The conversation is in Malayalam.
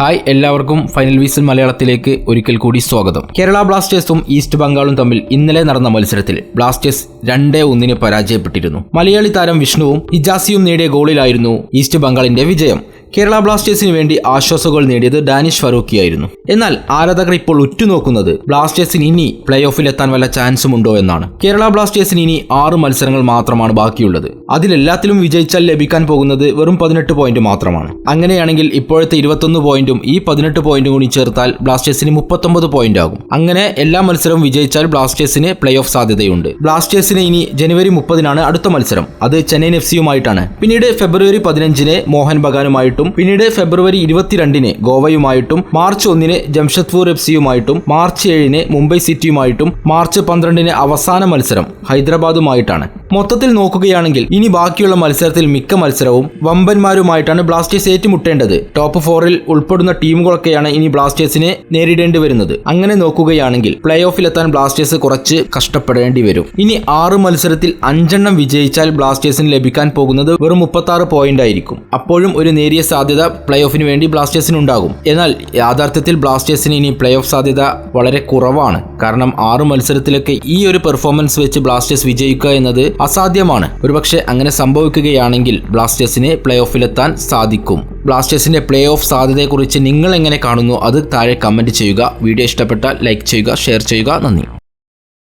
ഹായ് എല്ലാവർക്കും ഫൈനൽ വീസിൽ മലയാളത്തിലേക്ക് ഒരിക്കൽ കൂടി സ്വാഗതം. കേരള ബ്ലാസ്റ്റേഴ്സും ഈസ്റ്റ് ബംഗാളും തമ്മിൽ ഇന്നലെ നടന്ന മത്സരത്തിൽ ബ്ലാസ്റ്റേഴ്സ് രണ്ടേ ഒന്നിന് പരാജയപ്പെട്ടിരുന്നു. മലയാളി താരം വിഷ്ണുവും ഇജാസിയും നേടിയ ഗോളിലായിരുന്നു ഈസ്റ്റ് ബംഗാളിന്റെ വിജയം. കേരള ബ്ലാസ്റ്റേഴ്സിന് വേണ്ടി ആശ്വാസ ഗോൾ നേടിയത് ഡാനിഷ് ഫറൂഖിയായിരുന്നു. എന്നാൽ ആരാധകർ ഇപ്പോൾ ഉറ്റുനോക്കുന്നത് ബ്ലാസ്റ്റേഴ്സിന് ഇനി പ്ലേ ഓഫിൽ എത്താൻ വല്ല ചാൻസും ഉണ്ടോ എന്നാണ്. കേരള ബ്ലാസ്റ്റേഴ്സിന് ഇനി ആറ് മത്സരങ്ങൾ മാത്രമാണ് ബാക്കിയുള്ളത്. അതിലെല്ലാത്തിലും വിജയിച്ചാൽ ലഭിക്കാൻ പോകുന്നത് വെറും പതിനെട്ട് പോയിന്റ് മാത്രമാണ്. അങ്ങനെയാണെങ്കിൽ ഇപ്പോഴത്തെ ഇരുപത്തൊന്ന് പോയിന്റും ഈ പതിനെട്ട് പോയിന്റും കൂടി ചേർത്താൽ ബ്ലാസ്റ്റേഴ്സിന് മുപ്പത്തൊമ്പത് പോയിന്റ് ആകും. അങ്ങനെ എല്ലാ മത്സരവും വിജയിച്ചാൽ ബ്ലാസ്റ്റേഴ്സിന് പ്ലേ ഓഫ് സാധ്യതയുണ്ട്. ബ്ലാസ്റ്റേഴ്സിന് ഇനി ജനുവരി മുപ്പതിനാണ് അടുത്ത മത്സരം. അത് ചെന്നൈയിൻ എഫ് സിയുമായിട്ടാണ്. പിന്നീട് ഫെബ്രുവരി പതിനഞ്ചിന് മോഹൻ ബഗാനുമായിട്ടും പിന്നീട് ഫെബ്രുവരി ഇരുപത്തിരണ്ടിന് ഗോവയുമായിട്ടും മാർച്ച് ഒന്നിന് ജംഷഡ്പൂർ എഫ് സിയുമായിട്ടും മാർച്ച് ഏഴിന് മുംബൈ സിറ്റിയുമായിട്ടും മാർച്ച് പന്ത്രണ്ടിന് അവസാന മത്സരം ഹൈദരാബാദുമായിട്ടാണ്. മൊത്തത്തിൽ നോക്കുകയാണെങ്കിൽ ഇനി ബാക്കിയുള്ള മത്സരത്തിൽ മിക്ക മത്സരവും വമ്പന്മാരുമായിട്ടാണ് ബ്ലാസ്റ്റേഴ്സ് ഏറ്റുമുട്ടേണ്ടത്. ടോപ്പ് ഫോറിൽ ഉൾപ്പെടുന്ന ടീമുകളൊക്കെയാണ് ഇനി ബ്ലാസ്റ്റേഴ്സിനെ നേരിടേണ്ടി വരുന്നത്. അങ്ങനെ നോക്കുകയാണെങ്കിൽ പ്ലേ ഓഫിലെത്താൻ ബ്ലാസ്റ്റേഴ്സ് കുറച്ച് കഷ്ടപ്പെടേണ്ടി വരും. ഇനി ആറ് മത്സരത്തിൽ അഞ്ചെണ്ണം വിജയിച്ചാൽ ബ്ലാസ്റ്റേഴ്സിന് ലഭിക്കാൻ പോകുന്നത് വെറും മുപ്പത്തി പോയിന്റ് ആയിരിക്കും. അപ്പോഴും ഒരു നേരിയ സാധ്യത പ്ലേ ഓഫിന് വേണ്ടി ബ്ലാസ്റ്റേഴ്സിന് ഉണ്ടാകും. എന്നാൽ യാഥാർത്ഥ്യത്തിൽ ബ്ലാസ്റ്റേഴ്സിന് ഇനി പ്ലേ ഓഫ് സാധ്യത വളരെ കുറവാണ്. കാരണം ആറ് മത്സരത്തിലൊക്കെ ഈ ഒരു പെർഫോമൻസ് വെച്ച് ബ്ലാസ്റ്റേഴ്സ് വിജയിക്കുക എന്നത് അസാധ്യമാണ്. ഒരുപക്ഷെ അങ്ങനെ സംഭവിക്കുകയാണെങ്കിൽ ബ്ലാസ്റ്റേഴ്സിന് പ്ലേ ഓഫിലെത്താൻ സാധിക്കും. ബ്ലാസ്റ്റേഴ്സിന്റെ പ്ലേ ഓഫ് സാധ്യതയെക്കുറിച്ച് നിങ്ങൾ എങ്ങനെ കാണുന്നു? അത് താഴെ കമന്റ് ചെയ്യുക. വീഡിയോ ഇഷ്ടപ്പെട്ടാൽ ലൈക്ക് ചെയ്യുക ഷെയർ ചെയ്യുക. നന്ദി.